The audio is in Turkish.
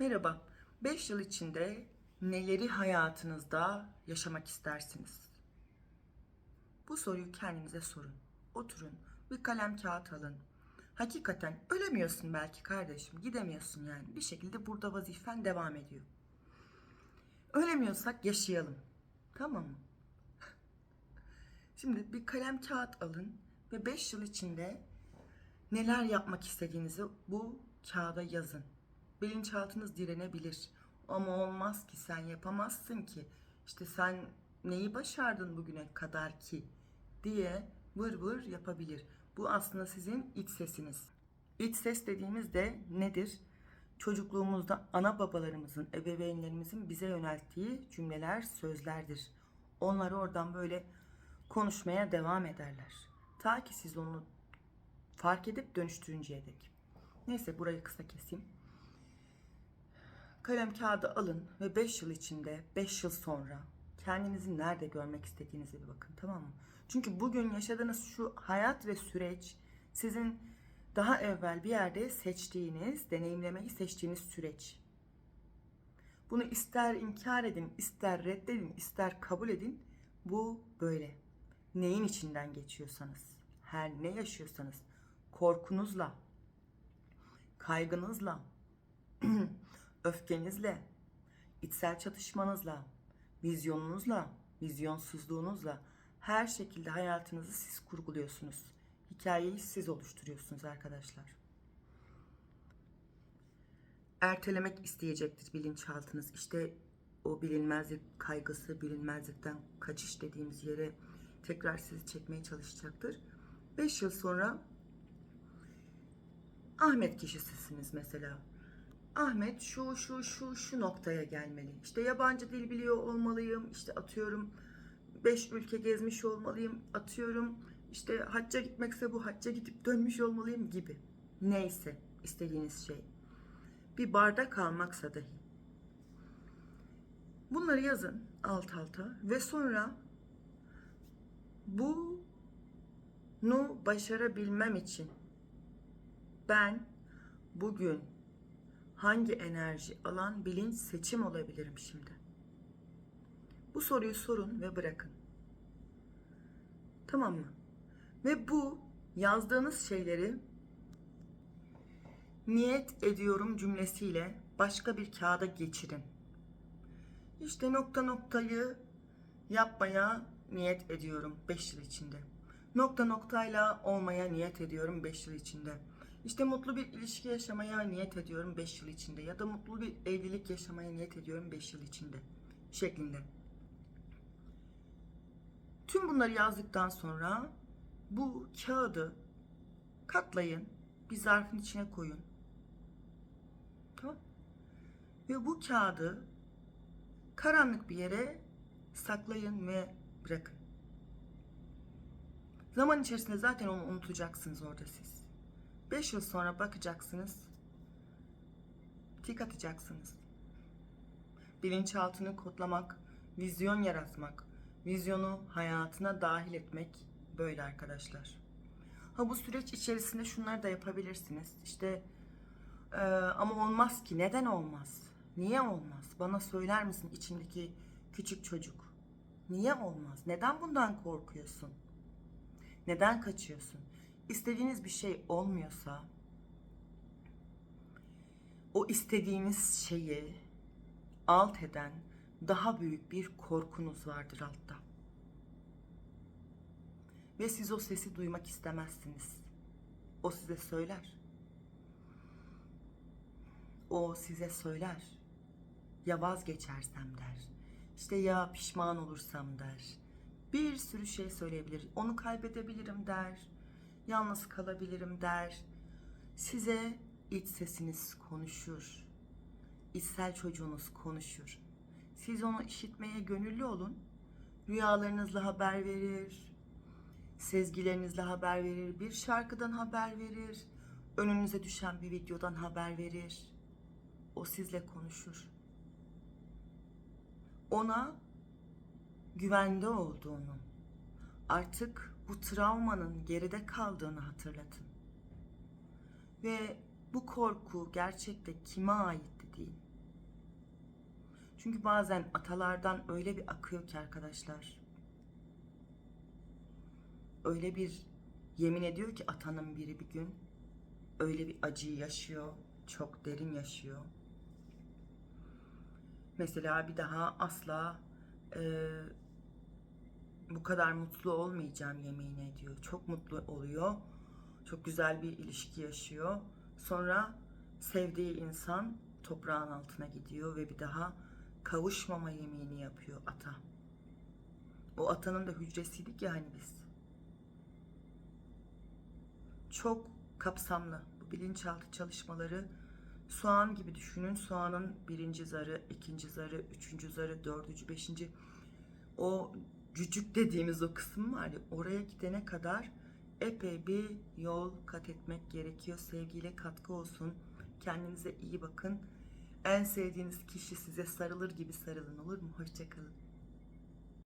Merhaba. 5 yıl içinde neleri hayatınızda yaşamak istersiniz? Bu soruyu kendinize sorun. Oturun, bir kalem kağıt alın. Hakikaten ölemiyorsun belki kardeşim, gidemiyorsun yani. Bir şekilde burada vazifen devam ediyor. Ölemiyorsak yaşayalım. Tamam mı? Şimdi bir kalem kağıt alın ve 5 yıl içinde neler yapmak istediğinizi bu kağıda yazın. Bilinçaltınız direnebilir. Ama olmaz ki sen yapamazsın ki. İşte sen neyi başardın bugüne kadar ki diye vır vır yapabilir. Bu aslında sizin iç sesiniz. İç ses dediğimiz de nedir? Çocukluğumuzda ana babalarımızın, ebeveynlerimizin bize yönelttiği cümleler, sözlerdir. Onlar oradan böyle konuşmaya devam ederler. Ta ki siz onu fark edip dönüştürünceye dek. Neyse burayı kısa keseyim. Kalem kağıdı alın ve 5 yıl içinde, 5 yıl sonra kendinizi nerede görmek istediğinize bir bakın tamam mı? Çünkü bugün yaşadığınız şu hayat ve süreç sizin daha evvel bir yerde seçtiğiniz, deneyimlemeyi seçtiğiniz süreç. Bunu ister inkar edin, ister reddedin, ister kabul edin. Bu böyle. Neyin içinden geçiyorsanız, her ne yaşıyorsanız, korkunuzla, kaygınızla, öfkenizle, içsel çatışmanızla, vizyonunuzla, vizyonsuzluğunuzla her şekilde hayatınızı siz kurguluyorsunuz. Hikayeyi siz oluşturuyorsunuz arkadaşlar. Ertelemek isteyecektir bilinçaltınız. İşte o bilinmezlik kaygısı, bilinmezlikten kaçış dediğimiz yere tekrar sizi çekmeye çalışacaktır. 5 yıl sonra Ahmet kişisisiniz mesela. Ahmet şu şu şu şu noktaya gelmeli. İşte yabancı dil biliyor olmalıyım. İşte atıyorum 5 ülke gezmiş olmalıyım. Atıyorum işte hacca gitmekse bu hacca gidip dönmüş olmalıyım gibi. Neyse istediğiniz şey. Bir bardak almaksa dahi. Bunları yazın alt alta ve sonra bunu başarabilmem için ben bugün hangi enerji alan bilinç seçim olabilirim şimdi? Bu soruyu sorun ve bırakın. Tamam mı? Ve bu yazdığınız şeyleri niyet ediyorum cümlesiyle başka bir kağıda geçirin. İşte nokta noktayı yapmaya niyet ediyorum 5 yıl içinde. Nokta noktayla olmaya niyet ediyorum 5 yıl içinde. İşte mutlu bir ilişki yaşamaya niyet ediyorum 5 yıl içinde ya da mutlu bir evlilik yaşamaya niyet ediyorum 5 yıl içinde şeklinde. Tüm bunları yazdıktan sonra bu kağıdı katlayın, bir zarfın içine koyun. Tamam? Ve bu kağıdı karanlık bir yere saklayın ve bırakın. Zaman içerisinde zaten onu unutacaksınız orada siz. 5 yıl sonra bakacaksınız. Tik atacaksınız. Bilinçaltını kodlamak, vizyon yaratmak, vizyonu hayatına dahil etmek böyle arkadaşlar. Ha bu süreç içerisinde şunları da yapabilirsiniz. İşte e, ama olmaz ki. Neden olmaz? Niye olmaz? Bana söyler misin içindeki küçük çocuk? Niye olmaz? Neden bundan korkuyorsun? Neden kaçıyorsun? İstediğiniz bir şey olmuyorsa o istediğiniz şeyi alt eden daha büyük bir korkunuz vardır altta. Ve siz o sesi duymak istemezsiniz. O size söyler. O size söyler. Ya vazgeçersem der. İşte ya pişman olursam der. Bir sürü şey söyleyebilir. Onu kaybedebilirim der. Yalnız kalabilirim der. Size iç sesiniz konuşur. İçsel çocuğunuz konuşur. Siz onu işitmeye gönüllü olun. Rüyalarınızla haber verir. Sezgilerinizle haber verir. Bir şarkıdan haber verir. Önünüze düşen bir videodan haber verir. O sizle konuşur. Ona güvende olduğunu, artık bu travmanın geride kaldığını hatırlatın. Ve bu korku gerçekte kime ait de değil. Çünkü bazen atalardan öyle bir akıyor ki arkadaşlar. Öyle bir yemin ediyor ki atanın biri bir gün öyle bir acıyı yaşıyor, çok derin yaşıyor. Mesela bir daha asla e, bu kadar mutlu olmayacağım yemin ediyor. Çok mutlu oluyor. Çok güzel bir ilişki yaşıyor. Sonra sevdiği insan toprağın altına gidiyor ve bir daha kavuşmama yemini yapıyor ata. O atanın da hücresiydik ya hani biz. Çok kapsamlı. Bu bilinçaltı çalışmaları soğan gibi düşünün. Soğanın birinci zarı, ikinci zarı, üçüncü zarı, dördüncü, beşinci o cücük dediğimiz o kısım var ya oraya gidene kadar epey bir yol kat etmek gerekiyor. Sevgiyle katkı olsun. Kendinize iyi bakın. En sevdiğiniz kişi size sarılır gibi sarılın olur mu? Hoşçakalın.